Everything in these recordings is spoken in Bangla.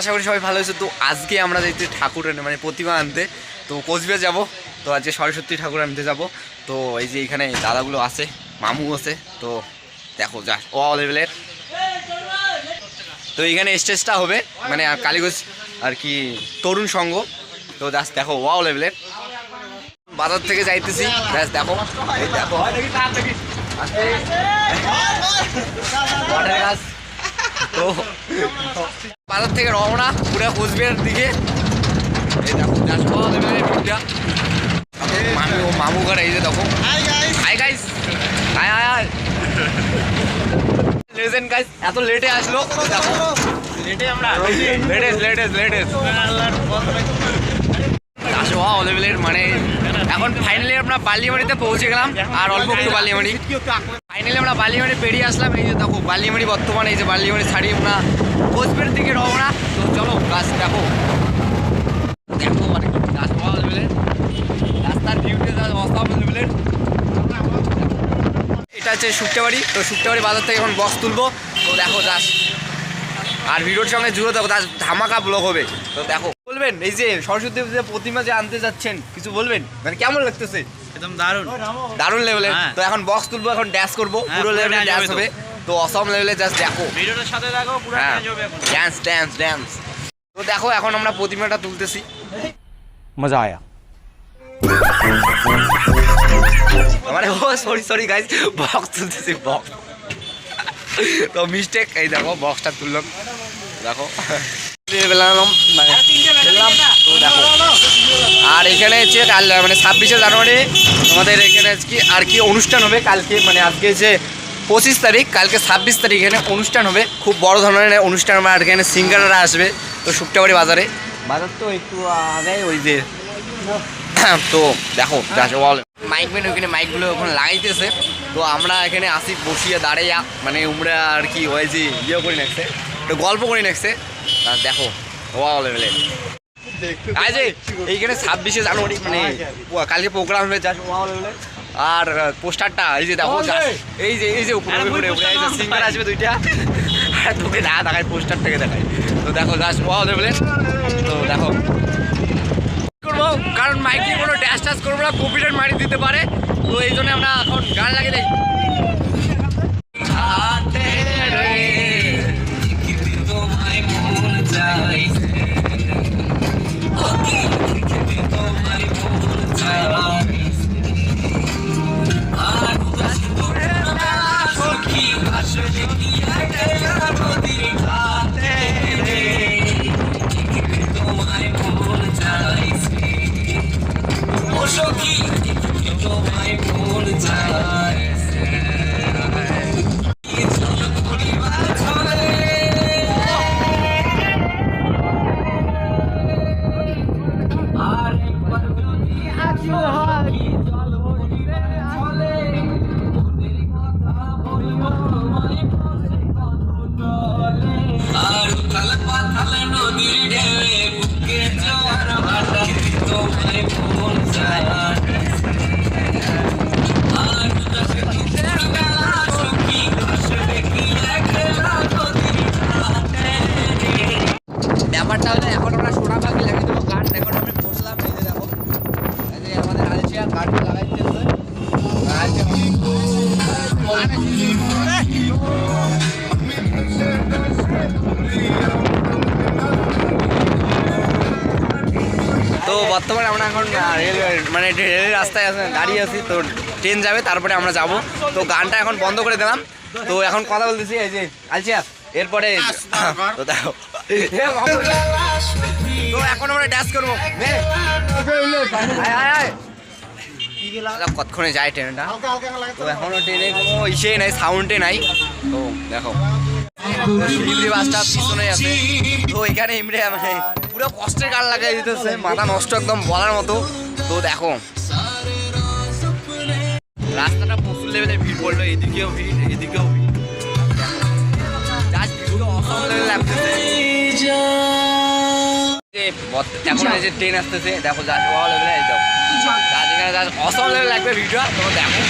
আশা করি সবাই ভালো হয়েছে তো আজকে আমরা যাইতে ঠাকুর মানে প্রতিমা আনতে তো কোচবিহার যাব। তো আজকে সরস্বতী ঠাকুর আনতে যাব। তো এই যে এখানে দাদাগুলো আছে, মামু আছে, তো দেখো, যা, ও লেভেলের তো এখানে স্টেজটা হবে মানে কালীগঞ্জ আর কি তরুণ সংঘ। তো জাস্ট দেখো ওয়াও লেভেলের বাজার থেকে যাইতেছি। ব্যাস দেখো। দেখো। তো বাজার থেকে রওনা পুরো কোচবিহার দিকে। এই দেখো মামু মামু ঘর এই যে দেখো। Hi guys hi hi hi legend guys এত লেটে আসলো। দেখো লেটে আমরা লেটেস্ট লেটেস্ট লেটেস্ট আসো ওয়াও লেভেলের মানে এখন ফাইনালি আমরা বালিয়ামারিতে পৌঁছে গেলাম, আর অল্প একটু বালিয়ামারি ফাইনালি আমরা বালিয়ামারি পেরিয়ে আসলাম, এই যে দেখো বালিয়ামারি বর্তমানে, এই যে বালিয়ামারি ছাড়িয়ে আমরা কোচবিহার দিকে রওনা। তো চলো গাছ দেখো। দেখো মানে রাস্তার গাছ লেভেলের এটা হচ্ছে শুক্তাবাড়ি তো শুক্তাবাড়ি বাজার থেকে এখন বক্স তুলবো। তো দেখো দাস আর ভিডিওর সঙ্গে জুড়ে দেখো দাস ধামাকা ব্লগ হবে। তো দেখো। বলবেন? এই যে সরস্বতী পূজা প্রতিমা যে আনতে যাচ্ছেন কিছু বলবেন? মানে কেমন লাগতেছে? একদম দারুণ দারুণ লেভেলে তো এখন বক্স তুলবো এখন ড্যান্স করব। হ্যাঁ, পুরো লেভেলে ড্যান্স হবে তো। অসম লেভেলে জাস্ট দেখো। ভিডিওটার সাথে দেখো পুরো ড্যান্স হবে এখন। ড্যান্স ড্যান্স ড্যান্স তো দেখো এখন আমরা প্রতিমাটা তুলতেছি। মজা আয়া। মানে ও সরি সরি গাইস বক্স তুলতেছি বক্স তো মিস্টেক এই দেখো বক্সটা তুললাম। দেখো। মানে আর এখানে হচ্ছে কাল মানে ছাব্বিশে জানুয়ারি আমাদের এখানে আজকে আর কি অনুষ্ঠান হবে? কালকে মানে আজকে যে পঁচিশ তারিখ, কালকে ছাব্বিশ তারিখ এখানে অনুষ্ঠান হবে। খুব বড় ধরনের অনুষ্ঠান হবে, আর এখানে সিঙ্গাররা আসবে, তো শুক্তাবাড়ি বাজারে। বাজার তো একটু আগে, ওই যে তো দেখো বল। মাইক ম্যান ওইখানে মাইকগুলো ওখানে লাগাইতেছে। তো আমরা এখানে আসি, বসিয়ে দাঁড়িয়ে মানে উমরা আর কি ওই যে ইয়ে করে একটু গল্প করে আর দেখো ওয়া এইখানে ছাব্বিশে জানুয়ারি মানে কালকে প্রোগ্রাম হবে যাস আর পোস্টারটা এই যে দেখো এই যে এই যে উপরে উপরে উপরে এই যে সিঙ্গার আসবে দুইটা। আর তোকে না দেখায় পোস্টারটাকে দেখায়। তো দেখো জাস্ট ওয়া লেভেলে তো দেখো। করব? কারণ মাইকে কোনো ড্যাশ ট্যাশ করব না কপিরাইট মারি দিতে পারে। তো এই জন্য আমরা এখন গান লাগিয়ে দেই। 太辣 ব্যাপারটা হলো এখন আমরা সোনা পাখি লাগিয়ে দেবো গান এখন আমি বসলাম এই যে দেখো। আমাদের আলচিয়া তো বর্তমানে আমরা এখন মানে রেলের রাস্তায় আছে দাঁড়িয়ে আছি তো ট্রেন যাবে তারপরে আমরা যাব। তো গানটা এখন বন্ধ করে দিলাম। তো এখন কথা বলতেছি এই যে আলচিয়া এরপরে তো দেখো তো এখন আমরা করব। কতক্ষণে যায় ট্রেনটা? তো এখনও ট্রেনে কোনো ইসেই নাই সাউন্ডে নাই। তো দেখো। আছে। তো মানে পুরো মাথা নষ্ট একদম বলার মতো। তো দেখো। রাস্তাটা প্রচুর লেভেলে ভিড় পড়ল এদিকেও ভিড় এদিকেও ভিড়। লাগতেছে যে এখন এই যে ট্রেন আসতেছে দেখো যা হওয়া লেভেলে এই দেখো যা যেখানে অসম লাগবে ভিডিও তোমরা দেখো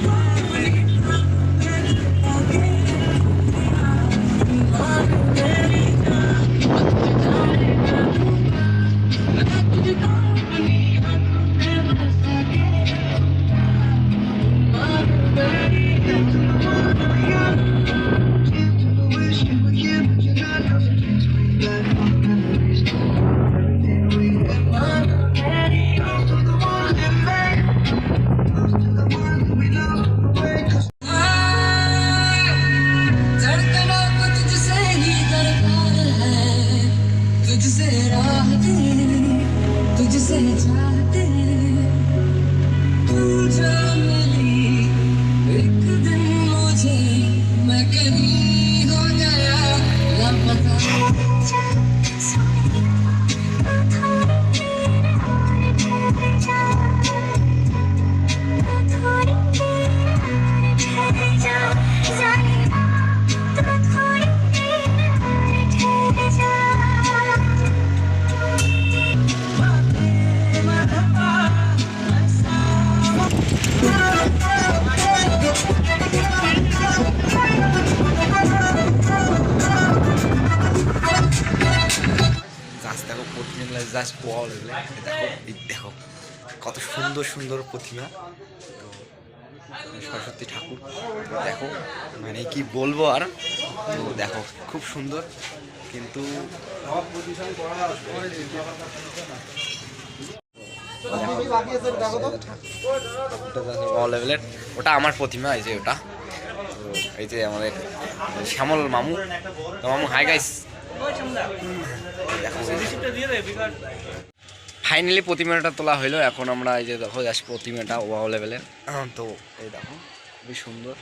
Goodbye. To. সুন্দর প্রতিমা। তো সরস্বতী ঠাকুর দেখো মানে কি বলব আর? তো দেখো খুব সুন্দর কিন্তু ওটা আমার প্রতিমা এই যে ওটা। এই যে আমাদের শ্যামল মামু। মামু হাই গাইস দেখো। ফাইনালি প্রতিমাটা তোলা হইল এখন আমরা এই যে দেখো জাস্ট প্রতিমাটা ওয়াও লেভেলের তো এই দেখো খুবই সুন্দর।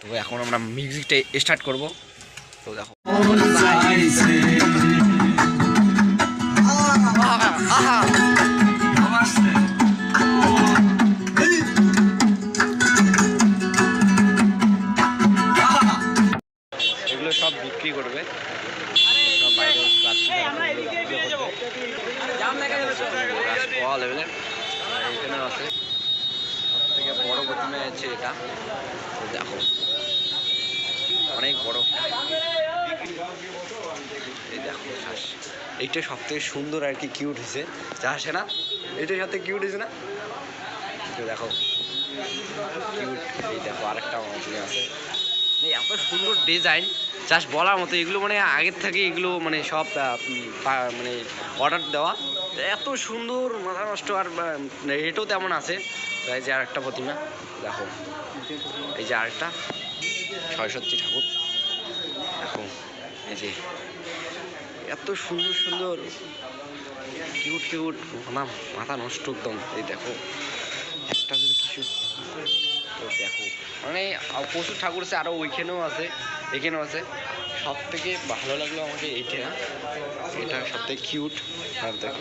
তো এখন আমরা মিউজিকটা স্টার্ট করব। তো দেখো। এগুলো এইটা সব থেকে সুন্দর আর কি কিউট হয়েছে। যা আসে না? এইটার সাথে কিউট হয়েছে না? দেখো কিউট এই দেখো, আরেকটা আমার আছে। এত সুন্দর ডিজাইন জাস্ট বলার মতো, এগুলো মানে আগের থেকে এগুলো মানে সব মানে অর্ডার দেওয়া। এত সুন্দর, মাথা নষ্ট আর রেটও তেমন আছে। এই যে আরেকটা প্রতিমা, দেখো, এই যে আরেকটা সরস্বতী ঠাকুর। দেখো, এই যে এত সুন্দর সুন্দর। কিউট কিউট মাথা মাথা নষ্ট একদম। এই দেখো, একটা যদি কিছু তো দেখো। মানে প্রচুর ঠাকুর আছে আরও ওইখানেও আছে, এখানেও আছে। সব থেকে ভালো লাগল আমাকে এইটা। এটা সব থেকে কিউট আর দেখো।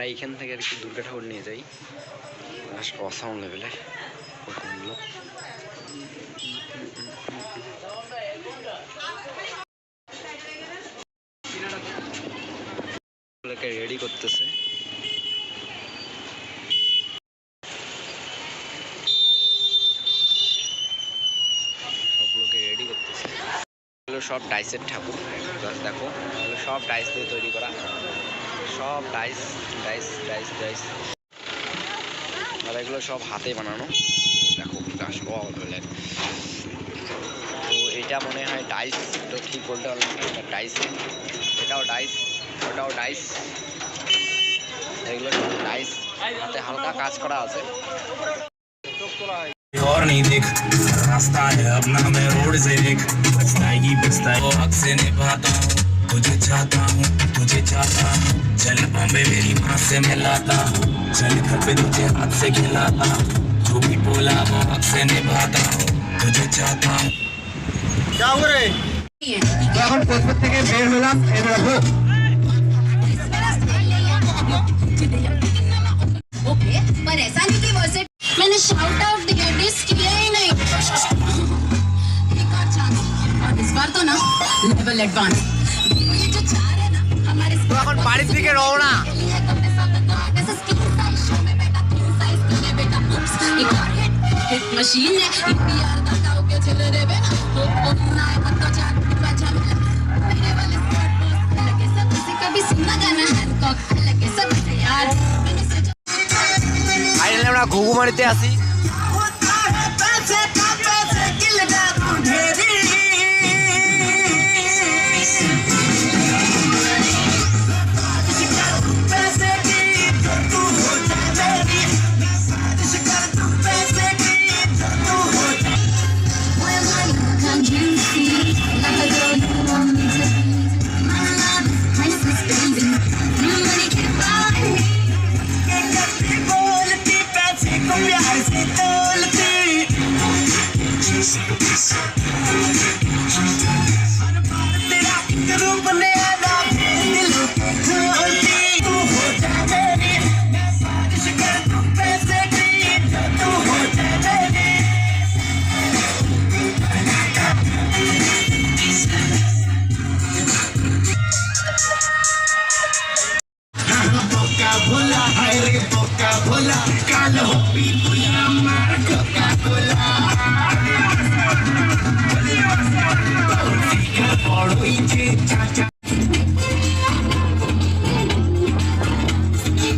আমরা এইখান থেকে আর কি দুর্গা ঠাকুর নিয়ে যাই। লেভেলের প্রতিমাগুলো রেডি করতেছে। সবগুলোকে রেডি করতেছে। সব ডাইসের ঠাকুর। দেখো। সব ডাইস দিয়ে তৈরি করা। সব ডাইস ডাইস ডাইস ডাইস আর এগুলো সব হাতে বানানো দেখো এটা সব available। তো এটা মনে হয় ডাইস তো ঠিক বলতে পারলাম না এটা ডাইস এটাও ডাইস ওটাও ডাইস এগুলো সব ডাইস হাতে হালকা কাজ করা আছে और नहीं देख रास्ता है अपना मैं रोड से देख पछताएगी पछताए वो हक से निभाता हूँ तुझे चाहता हूँ तुझे चाहता हूँ चल बॉम्बे मेरी माँ से मिलाता हूँ चल घर पे तुझे हाथ से खिलाता हूँ जो भी बोला वो हक से निभाता हूँ तुझे चाहता हूँ এখন কোচবিহার থেকে বের হলাম এবার হোক ओके पर ऐसा नहीं कि वर्सेट मैंने शाउट आउट दिया डिस किया ही नहीं एक और चांस और इस बार तो ना लेवल एडवांस मशीन है ये प्यार दा गाओ के चल रे बेना ओ ओ ना है तो चार पहचान मेरे वाले स्पॉट बॉस लगे सब से कभी सुना गाना हैंकॉक लगे सब से यार मैंने सोचा ফাইনালি আমরা ঘুঘুমারিতে আসি